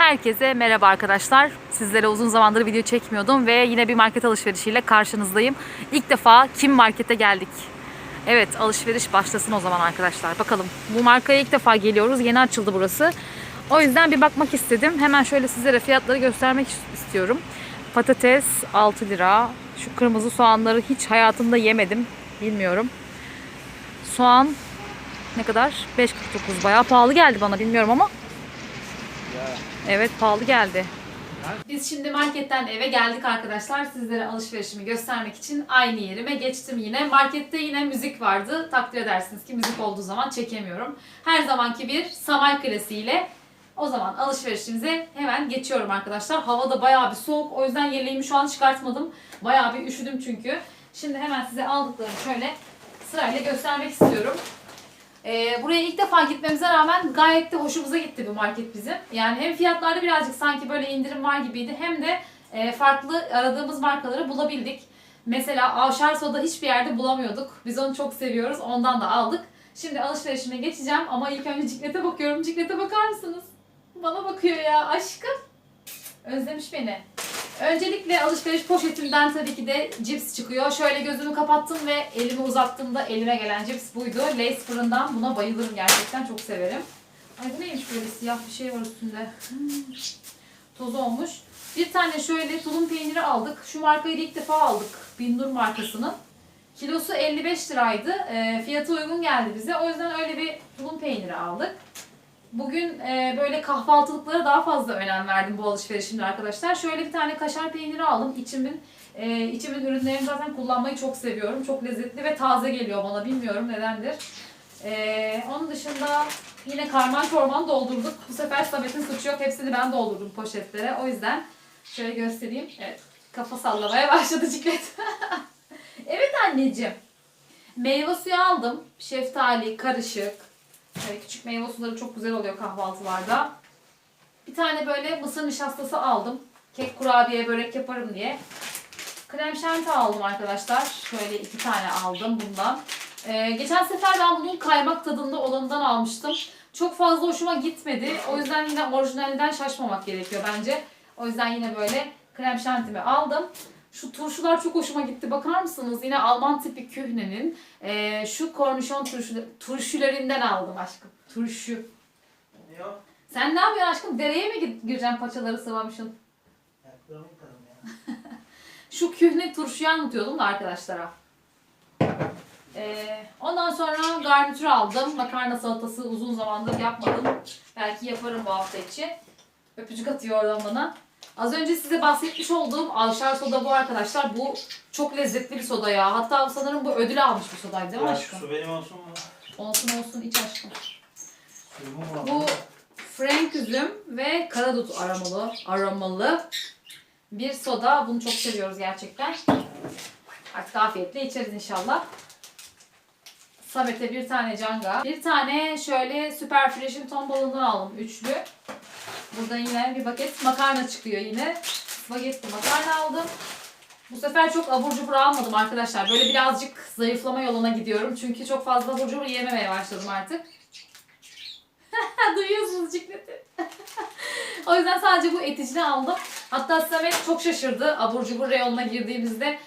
Herkese merhaba arkadaşlar. Sizlere uzun zamandır video çekmiyordum ve yine bir market alışverişiyle karşınızdayım. İlk defa Kim Market'e geldik. Evet alışveriş başlasın o zaman arkadaşlar. Bakalım bu markaya ilk defa geliyoruz. Yeni açıldı burası. O yüzden bir bakmak istedim. Hemen şöyle sizlere fiyatları göstermek istiyorum. Patates 6 lira. Şu kırmızı soğanları hiç hayatımda yemedim. Bilmiyorum. Soğan ne kadar? 5.49 bayağı pahalı geldi bana bilmiyorum ama Evet pahalı geldi. Biz şimdi marketten eve geldik arkadaşlar. Sizlere alışverişimi göstermek için aynı yerime geçtim yine. Markette yine müzik vardı. Takdir edersiniz ki müzik olduğu zaman çekemiyorum. Her zamanki bir Samay klasiğiyle o zaman alışverişimize hemen geçiyorum arkadaşlar. Hava da bayağı bir soğuk. O yüzden yeleğimi şu an çıkartmadım. Bayağı bir üşüdüm çünkü. Şimdi hemen size aldıklarımı şöyle sırayla göstermek istiyorum. Ee, buraya ilk defa gitmemize rağmen gayet de hoşumuza gitti bu market bizim. Yani hem fiyatlarda birazcık sanki böyle indirim var gibiydi hem de e, farklı aradığımız markaları bulabildik. Mesela Avşar Soda hiçbir yerde bulamıyorduk. Biz onu çok seviyoruz. Ondan da aldık. Şimdi alışverişime geçeceğim ama ilk önce ciklete bakıyorum. Ciklete bakar mısınız? Bana bakıyor ya aşkım. Özlemiş beni. Öncelikle alışveriş poşetimden tabii ki de cips çıkıyor. Şöyle gözümü kapattım ve elimi uzattığımda elime gelen cips buydu. Lace fırından buna bayılırım gerçekten çok severim. Ay bu neymiş böyle siyah bir şey var üstünde. Hmm. Toz olmuş. Bir tane şöyle tulum peyniri aldık. Şu markayı ilk defa aldık. Binnur markasının. Kilosu 55 liraydı. E, fiyatı uygun geldi bize. O yüzden öyle bir tulum peyniri aldık. Bugün e, böyle kahvaltılıklara daha fazla önem verdim bu alışverişimde arkadaşlar. Şöyle bir tane kaşar peyniri aldım. İçimin e, içimin ürünlerini zaten kullanmayı çok seviyorum. Çok lezzetli ve taze geliyor bana. Bilmiyorum nedendir. E, onun dışında yine karman çorman doldurduk. Bu sefer Samet'in suçu yok. Hepsini ben doldurdum poşetlere. O yüzden şöyle göstereyim. Evet. Kafa sallamaya başladı ciklet. evet anneciğim. Meyve suyu aldım. Şeftali, karışık. Böyle küçük meyve suları çok güzel oluyor kahvaltılarda. Bir tane böyle mısır nişastası aldım. Kek kurabiye börek yaparım diye. Krem şanti aldım arkadaşlar. Şöyle iki tane aldım bundan. Ee, geçen sefer ben bunun kaymak tadında olanından almıştım. Çok fazla hoşuma gitmedi. O yüzden yine orijinalinden şaşmamak gerekiyor bence. O yüzden yine böyle krem şantimi aldım. Şu turşular çok hoşuma gitti. Bakar mısınız? Yine Alman tipi kühnenin e, şu kornişon turşu, turşularından aldım aşkım. Turşu. Ne o? Sen ne yapıyorsun aşkım? Dereye mi gireceksin paçaları sıvamışsın? Şu kühne turşuyu anlatıyordum da arkadaşlara. Ee, ondan sonra garnitür aldım. Makarna salatası uzun zamandır yapmadım. Belki yaparım bu hafta içi. Öpücük atıyor oradan bana. Az önce size bahsetmiş olduğum Alşar soda bu arkadaşlar. Bu çok lezzetli bir soda ya. Hatta sanırım bu ödül almış bir sodaydı değil mi aşkım? Su benim olsun mu? Olsun olsun iç aşkım. Bu frank üzüm ve karadut aromalı, aromalı bir soda. Bunu çok seviyoruz gerçekten. Artık afiyetle içeriz inşallah. Samet'e bir tane canga. Bir tane şöyle Super Fresh'in ton balığından aldım. Üçlü. Burada yine bir paket makarna çıkıyor yine. Spagetti makarna aldım. Bu sefer çok abur cubur almadım arkadaşlar. Böyle birazcık zayıflama yoluna gidiyorum. Çünkü çok fazla abur cubur yememeye başladım artık. Duyuyorsunuz cikleti. o yüzden sadece bu eticini aldım. Hatta Samet çok şaşırdı abur cubur reyonuna girdiğimizde.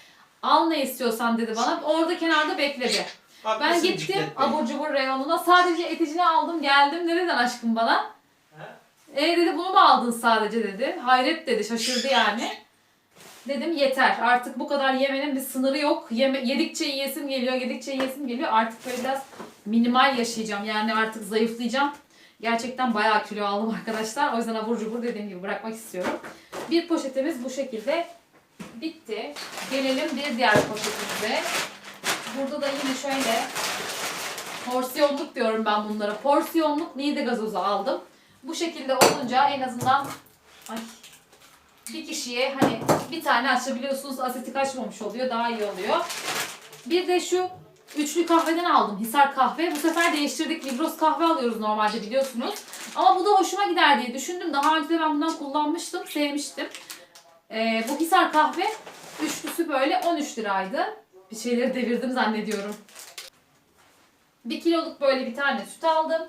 Al ne istiyorsan dedi bana. Orada kenarda bekledi. Ben Haklısın gittim Ciklet Bey. abur cubur reyonuna. Sadece eticini aldım geldim. Ne dedin aşkım bana? E dedi bunu mu aldın sadece dedi. Hayret dedi şaşırdı yani. Dedim yeter artık bu kadar yemenin bir sınırı yok. Yeme, yedikçe yiyesim geliyor, yedikçe yiyesim geliyor. Artık böyle biraz minimal yaşayacağım. Yani artık zayıflayacağım. Gerçekten bayağı kilo aldım arkadaşlar. O yüzden abur cubur dediğim gibi bırakmak istiyorum. Bir poşetimiz bu şekilde bitti. Gelelim bir diğer poşetimize. Burada da yine şöyle porsiyonluk diyorum ben bunlara. Porsiyonluk Niğde gazozu aldım. Bu şekilde olunca en azından ay, bir kişiye hani bir tane açabiliyorsunuz. Asetik açmamış oluyor. Daha iyi oluyor. Bir de şu üçlü kahveden aldım. Hisar kahve. Bu sefer değiştirdik. Migros kahve alıyoruz normalde biliyorsunuz. Ama bu da hoşuma gider diye düşündüm. Daha önce de ben bundan kullanmıştım. Sevmiştim. Ee, bu Hisar kahve üçlüsü böyle 13 liraydı. Bir şeyleri devirdim zannediyorum. Bir kiloluk böyle bir tane süt aldım.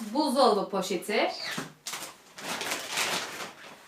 Buzdolabı poşeti.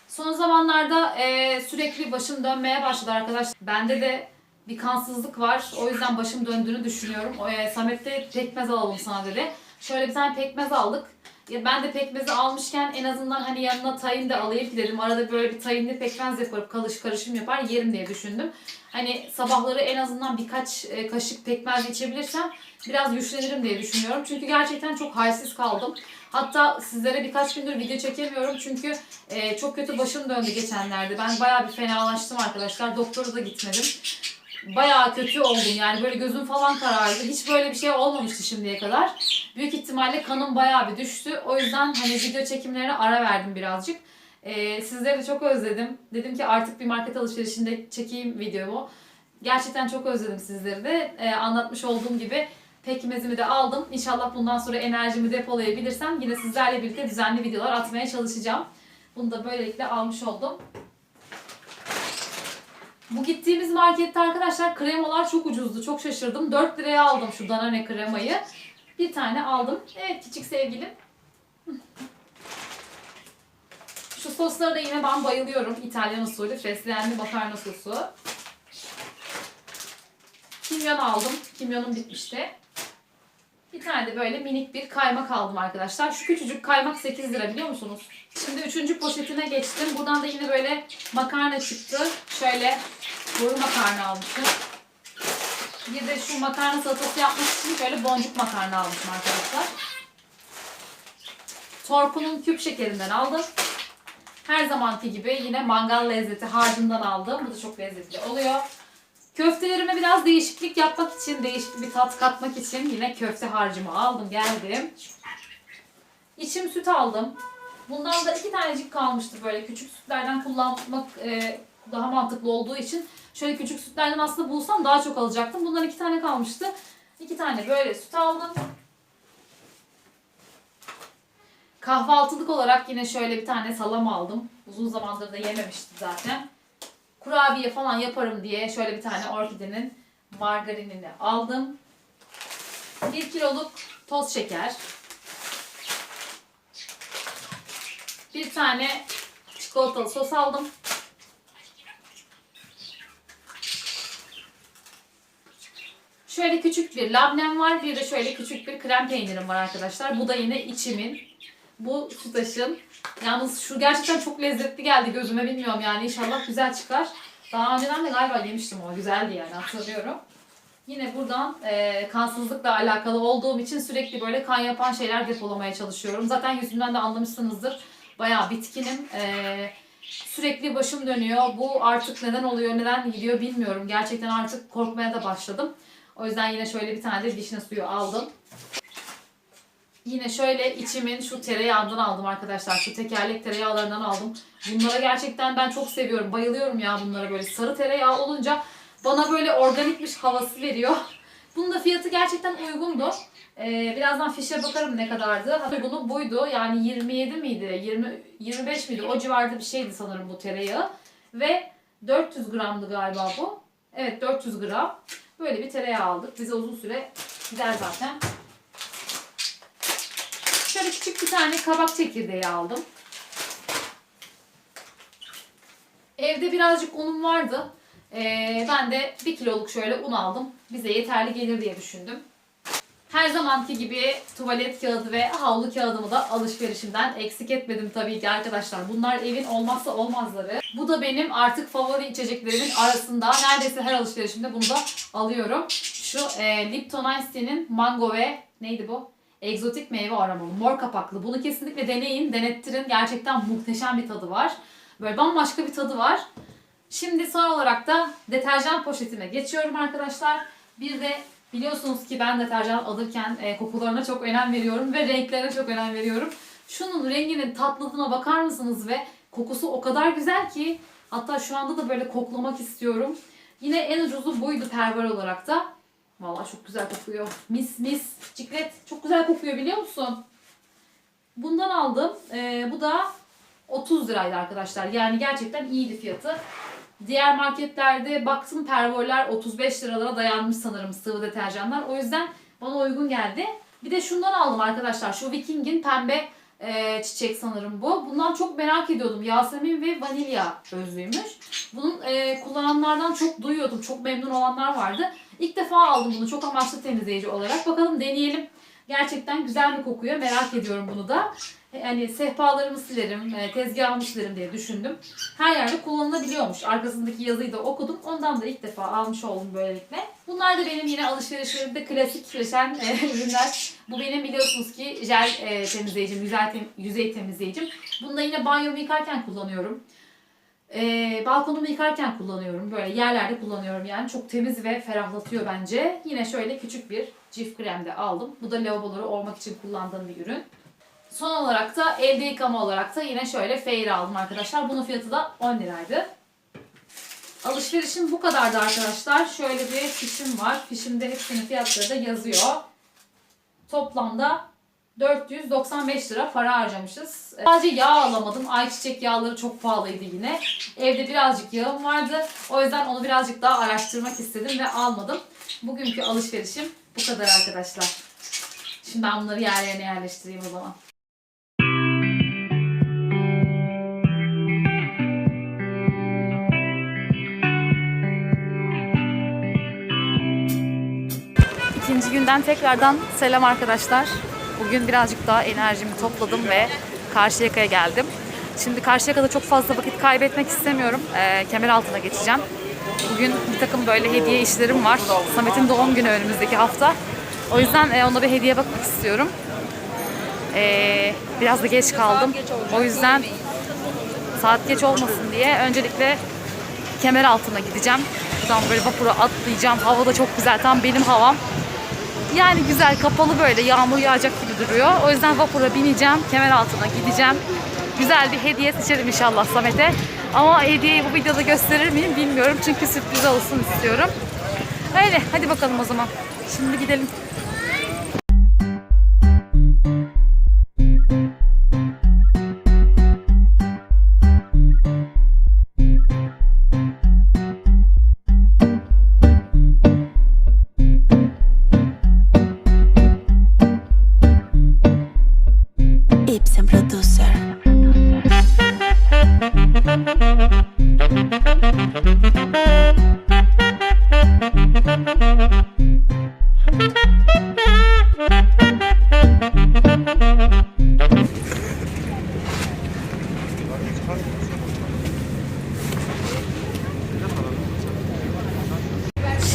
Son zamanlarda e, sürekli başım dönmeye başladı arkadaşlar. Bende de bir kansızlık var. O yüzden başım döndüğünü düşünüyorum. O, e, Samet de pekmez alalım sana dedi. Şöyle bir tane pekmez aldık. Ya ben de pekmezi almışken en azından hani yanına tayin de alayım ki dedim. Arada böyle bir tayinli pekmez yaparıp kalış karışım yapar yerim diye düşündüm. Hani sabahları en azından birkaç e, kaşık pekmez içebilirsem biraz güçlenirim diye düşünüyorum. Çünkü gerçekten çok halsiz kaldım. Hatta sizlere birkaç gündür video çekemiyorum çünkü e, çok kötü başım döndü geçenlerde. Ben bayağı bir fenalaştım arkadaşlar. Doktora da gitmedim. Bayağı kötü oldum yani böyle gözüm falan karardı. Hiç böyle bir şey olmamıştı şimdiye kadar. Büyük ihtimalle kanım bayağı bir düştü. O yüzden hani video çekimlerine ara verdim birazcık. Ee, sizleri de çok özledim. Dedim ki artık bir market alışverişinde çekeyim videomu. Gerçekten çok özledim sizleri de. Ee, anlatmış olduğum gibi pekmezimi de aldım. İnşallah bundan sonra enerjimi depolayabilirsem yine sizlerle birlikte düzenli videolar atmaya çalışacağım. Bunu da böylelikle almış oldum. Bu gittiğimiz markette arkadaşlar kremalar çok ucuzdu. Çok şaşırdım. 4 liraya aldım şu Danone kremayı. Bir tane aldım. Evet küçük sevgilim. Şu soslara da yine ben bayılıyorum. İtalyan usulü fesleğenli makarna sosu. Kimyon aldım. Kimyonum bitmişti. Tane de böyle minik bir kaymak aldım arkadaşlar. Şu küçücük kaymak 8 lira biliyor musunuz? Şimdi üçüncü poşetine geçtim. Buradan da yine böyle makarna çıktı. Şöyle boru makarna almışım. Bir de şu makarna salatası yapmak için şöyle boncuk makarna almışım arkadaşlar. Torku'nun küp şekerinden aldım. Her zamanki gibi yine mangal lezzeti harcından aldım. Bu da çok lezzetli oluyor. Köftelerime biraz değişiklik yapmak için, değişik bir tat katmak için yine köfte harcımı aldım, geldim. İçim süt aldım. Bundan da iki tanecik kalmıştı böyle küçük sütlerden kullanmak e, daha mantıklı olduğu için şöyle küçük sütlerden aslında bulsam daha çok alacaktım. Bundan iki tane kalmıştı. İki tane böyle süt aldım. Kahvaltılık olarak yine şöyle bir tane salam aldım. Uzun zamandır da yememiştim zaten. Kurabiye falan yaparım diye şöyle bir tane orkidenin margarinini aldım. 1 kiloluk toz şeker. Bir tane çikolatalı sos aldım. Şöyle küçük bir labnem var. Bir de şöyle küçük bir krem peynirim var arkadaşlar. Bu da yine içimin. Bu sütaşın. Yalnız şu gerçekten çok lezzetli geldi gözüme bilmiyorum yani inşallah güzel çıkar. Daha önceden de galiba yemiştim o güzeldi yani hatırlıyorum. Yine buradan e, kansızlıkla alakalı olduğum için sürekli böyle kan yapan şeyler depolamaya çalışıyorum. Zaten yüzümden de anlamışsınızdır. Bayağı bitkinim. E, sürekli başım dönüyor. Bu artık neden oluyor, neden gidiyor bilmiyorum. Gerçekten artık korkmaya da başladım. O yüzden yine şöyle bir tane de vişne suyu aldım. Yine şöyle içimin şu tereyağından aldım arkadaşlar. Şu tekerlek tereyağlarından aldım. Bunlara gerçekten ben çok seviyorum. Bayılıyorum ya bunlara böyle. Sarı tereyağı olunca bana böyle organikmiş havası veriyor. Bunun da fiyatı gerçekten uygundu. Ee, birazdan fişe bakarım ne kadardı. Hatta bunu buydu. Yani 27 miydi? 20 25 miydi? O civarda bir şeydi sanırım bu tereyağı. Ve 400 gramdı galiba bu. Evet 400 gram. Böyle bir tereyağı aldık. Bize uzun süre gider zaten. Şöyle küçük bir tane kabak çekirdeği aldım. Evde birazcık unum vardı. Ee, ben de bir kiloluk şöyle un aldım. Bize yeterli gelir diye düşündüm. Her zamanki gibi tuvalet kağıdı ve havlu kağıdımı da alışverişimden eksik etmedim tabii ki arkadaşlar. Bunlar evin olmazsa olmazları. Bu da benim artık favori içeceklerimin arasında. Neredeyse her alışverişimde bunu da alıyorum. Şu e, Lipton Ice Tea'nin mango ve neydi bu? Egzotik meyve aromalı. Mor kapaklı. Bunu kesinlikle deneyin, denettirin. Gerçekten muhteşem bir tadı var. Böyle bambaşka bir tadı var. Şimdi son olarak da deterjan poşetime geçiyorum arkadaşlar. Bir de biliyorsunuz ki ben deterjan alırken e, kokularına çok önem veriyorum ve renklerine çok önem veriyorum. Şunun renginin tatlılığına bakar mısınız ve kokusu o kadar güzel ki hatta şu anda da böyle koklamak istiyorum. Yine en ucuzu buydu perver olarak da. Vallahi çok güzel kokuyor. Mis mis. Ciklet çok güzel kokuyor biliyor musun? Bundan aldım. Ee, bu da 30 liraydı arkadaşlar. Yani gerçekten iyiydi fiyatı. Diğer marketlerde baktım pervorlar 35 liralara dayanmış sanırım sıvı deterjanlar. O yüzden bana uygun geldi. Bir de şundan aldım arkadaşlar. Şu Viking'in pembe e, çiçek sanırım bu. Bundan çok merak ediyordum. Yasemin ve vanilya özlüymüş. Bunun e, kullananlardan çok duyuyordum. Çok memnun olanlar vardı. İlk defa aldım bunu çok amaçlı temizleyici olarak. Bakalım deneyelim. Gerçekten güzel bir kokuyor. Merak ediyorum bunu da. Yani sehpalarımı silerim, e, tezgahımı silerim diye düşündüm. Her yerde kullanılabiliyormuş. Arkasındaki yazıyı da okudum. Ondan da ilk defa almış oldum böylelikle. Bunlar da benim yine alışverişlerimde klasikleşen e, ürünler. Bu benim biliyorsunuz ki jel e, temizleyicim, yüzey, tem- yüzey temizleyicim. Bunu da yine banyomu yıkarken kullanıyorum. E, balkonumu yıkarken kullanıyorum. Böyle yerlerde kullanıyorum yani. Çok temiz ve ferahlatıyor bence. Yine şöyle küçük bir cif krem de aldım. Bu da lavaboları olmak için kullandığım bir ürün. Son olarak da elde yıkama olarak da yine şöyle Fairy aldım arkadaşlar. Bunun fiyatı da 10 liraydı. Alışverişim bu kadardı arkadaşlar. Şöyle bir fişim var. Fişimde hepsinin fiyatları da yazıyor. Toplamda 495 lira para harcamışız. Sadece yağ alamadım. Ayçiçek yağları çok pahalıydı yine. Evde birazcık yağım vardı. O yüzden onu birazcık daha araştırmak istedim ve almadım. Bugünkü alışverişim bu kadar arkadaşlar. Şimdi ben bunları yerlerine yerleştireyim o zaman. İkinci günden tekrardan selam arkadaşlar. Bugün birazcık daha enerjimi topladım ve Karşıyaka'ya geldim. Şimdi Karşıyaka'da çok fazla vakit kaybetmek istemiyorum. Ee, kemer altına geçeceğim. Bugün bir takım böyle hediye işlerim var. Samet'in doğum günü önümüzdeki hafta. O yüzden e, ona bir hediye bakmak istiyorum. Ee, biraz da geç kaldım. O yüzden saat geç olmasın diye öncelikle kemer altına gideceğim. Buradan böyle vapura atlayacağım. Hava da çok güzel. Tam benim havam. Yani güzel kapalı böyle yağmur yağacak gibi duruyor. O yüzden vapura bineceğim. Kemer altına gideceğim. Güzel bir hediye seçerim inşallah Samet'e. Ama hediyeyi bu videoda gösterir miyim bilmiyorum. Çünkü sürpriz olsun istiyorum. Öyle hadi bakalım o zaman. Şimdi gidelim.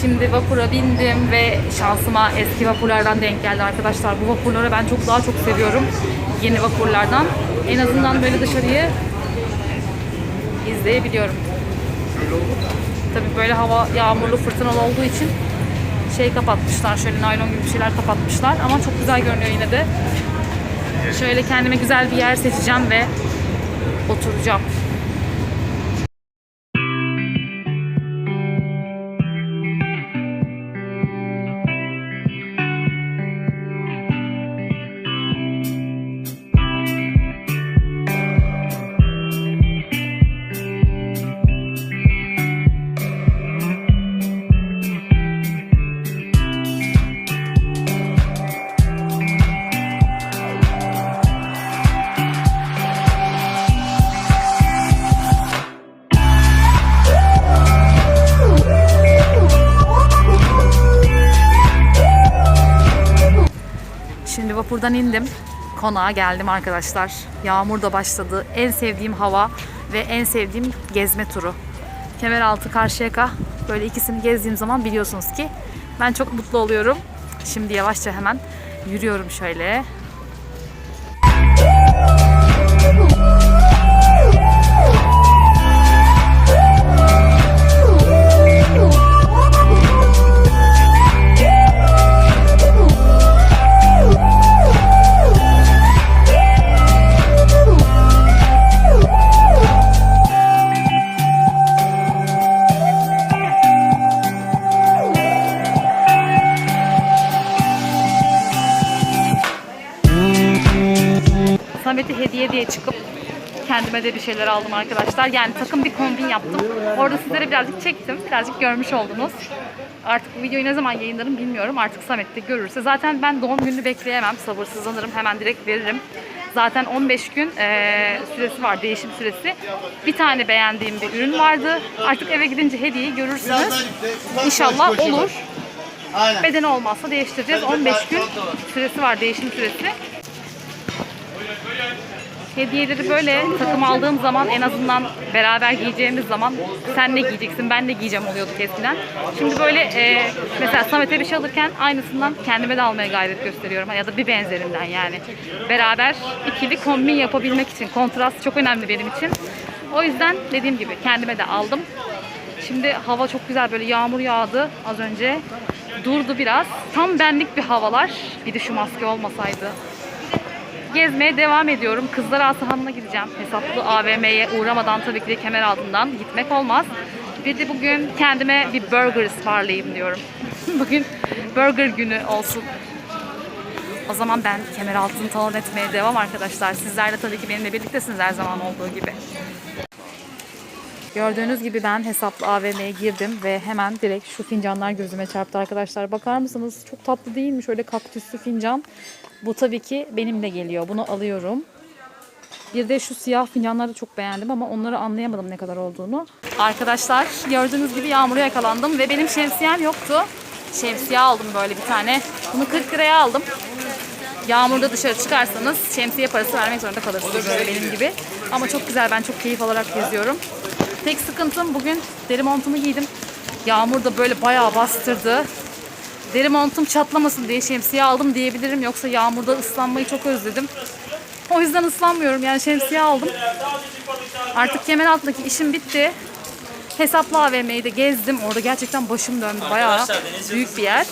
Şimdi vapura bindim ve şansıma eski vapurlardan denk geldi arkadaşlar. Bu vapurları ben çok daha çok seviyorum. Yeni vapurlardan. En azından böyle dışarıyı izleyebiliyorum. Tabii böyle hava yağmurlu fırtınalı olduğu için şey kapatmışlar. Şöyle naylon gibi bir şeyler kapatmışlar. Ama çok güzel görünüyor yine de. Şöyle kendime güzel bir yer seçeceğim ve oturacağım. Vapurdan indim. Konağa geldim arkadaşlar. Yağmur da başladı. En sevdiğim hava ve en sevdiğim gezme turu. Kemeraltı Karşıyaka. Böyle ikisini gezdiğim zaman biliyorsunuz ki ben çok mutlu oluyorum. Şimdi yavaşça hemen yürüyorum şöyle. Samet'e hediye diye çıkıp kendime de bir şeyler aldım arkadaşlar. Yani takım bir kombin yaptım. Orada sizlere birazcık çektim. Birazcık görmüş oldunuz. Artık bu videoyu ne zaman yayınlarım bilmiyorum. Artık Samet de görürse. Zaten ben doğum gününü bekleyemem. Sabırsızlanırım. Hemen direkt veririm. Zaten 15 gün eee, süresi var, değişim süresi. Bir tane beğendiğim bir ürün vardı. Artık eve gidince hediyeyi görürsünüz. İnşallah olur. Bedeni olmazsa değiştireceğiz. 15 gün süresi var, değişim süresi. Hediyeleri böyle takım aldığım zaman en azından beraber giyeceğimiz zaman sen ne giyeceksin ben ne giyeceğim oluyorduk eskiden. Şimdi böyle e, mesela Samet'e bir şey alırken aynısından kendime de almaya gayret gösteriyorum ya da bir benzerinden yani. Beraber ikili kombin yapabilmek için kontrast çok önemli benim için. O yüzden dediğim gibi kendime de aldım. Şimdi hava çok güzel böyle yağmur yağdı az önce. Durdu biraz. Tam benlik bir havalar. Bir de şu maske olmasaydı gezmeye devam ediyorum. Kızlar Asahan'ına gideceğim. Hesaplı AVM'ye uğramadan tabii ki de kemer altından gitmek olmaz. Bir de bugün kendime bir burger ısmarlayayım diyorum. bugün burger günü olsun. O zaman ben kemer altını talan etmeye devam arkadaşlar. Sizler de tabii ki benimle birliktesiniz her zaman olduğu gibi. Gördüğünüz gibi ben hesaplı AVM'ye girdim ve hemen direkt şu fincanlar gözüme çarptı arkadaşlar. Bakar mısınız? Çok tatlı değil mi? Şöyle kaktüslü fincan. Bu tabii ki benimle geliyor. Bunu alıyorum. Bir de şu siyah fincanları çok beğendim ama onları anlayamadım ne kadar olduğunu. Arkadaşlar gördüğünüz gibi yağmura yakalandım ve benim şemsiyem yoktu. Şemsiye aldım böyle bir tane. Bunu 40 liraya aldım. Yağmurda dışarı çıkarsanız şemsiye parası vermek zorunda kalırsınız böyle benim gibi. Ama çok güzel ben çok keyif alarak geziyorum. Tek sıkıntım bugün deri montumu giydim. Yağmur da böyle bayağı bastırdı. Deri montum çatlamasın diye şemsiye aldım diyebilirim. Yoksa yağmurda ıslanmayı çok özledim. O yüzden ıslanmıyorum yani şemsiye aldım. Artık kemer altındaki işim bitti. Hesaplı AVM'yi de gezdim. Orada gerçekten başım döndü. Bayağı büyük bir yer.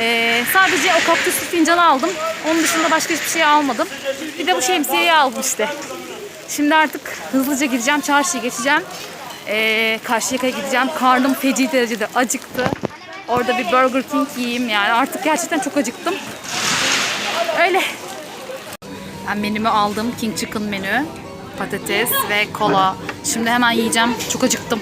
Ee, sadece o kaktüslü fincanı aldım. Onun dışında başka hiçbir şey almadım. Bir de bu şemsiyeyi aldım işte. Şimdi artık hızlıca gideceğim. Çarşıya geçeceğim. Ee, Karşıyaka'ya gideceğim. Karnım feci derecede acıktı. Orada bir Burger King yiyeyim yani. Artık gerçekten çok acıktım. Öyle. Ben menümü aldım. King Chicken menü. Patates ve kola. Şimdi hemen yiyeceğim. Çok acıktım.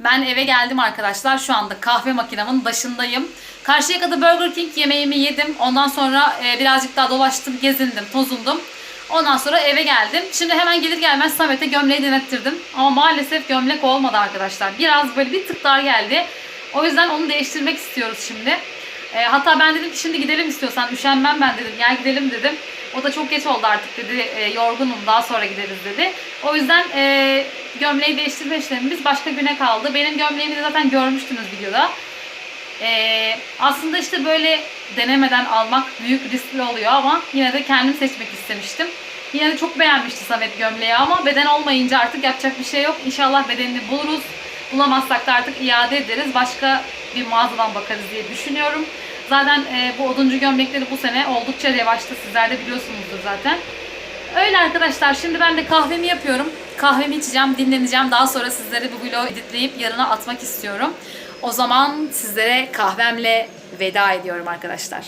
Ben eve geldim arkadaşlar. Şu anda kahve makinemin başındayım. Karşıya kadar Burger King yemeğimi yedim. Ondan sonra e, birazcık daha dolaştım, gezindim, tozundum. Ondan sonra eve geldim. Şimdi hemen gelir gelmez Samet'e gömleği denettirdim. Ama maalesef gömlek olmadı arkadaşlar. Biraz böyle bir tık dar geldi. O yüzden onu değiştirmek istiyoruz şimdi. E, hatta ben dedim ki şimdi gidelim istiyorsan üşenmem ben dedim. Gel gidelim dedim. O da çok geç oldu artık dedi. E, yorgunum daha sonra gideriz dedi. O yüzden e, gömleği değiştirme işlemimiz başka güne kaldı. Benim gömleğimi de zaten görmüştünüz videoda. E, aslında işte böyle denemeden almak büyük riskli oluyor ama yine de kendim seçmek istemiştim. Yine de çok beğenmişti Samet gömleği ama beden olmayınca artık yapacak bir şey yok. İnşallah bedenini buluruz. Bulamazsak da artık iade ederiz. Başka bir mağazadan bakarız diye düşünüyorum. Zaten e, bu oduncu gömlekleri bu sene oldukça revaçta. Sizler de biliyorsunuzdur zaten. Öyle arkadaşlar. Şimdi ben de kahvemi yapıyorum. Kahvemi içeceğim, dinleneceğim. Daha sonra sizlere bu vlogu editleyip yarına atmak istiyorum. O zaman sizlere kahvemle veda ediyorum arkadaşlar.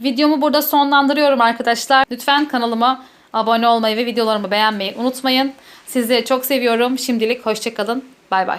Videomu burada sonlandırıyorum arkadaşlar. Lütfen kanalıma abone olmayı ve videolarımı beğenmeyi unutmayın. Sizleri çok seviyorum. Şimdilik hoşçakalın. Bay bay.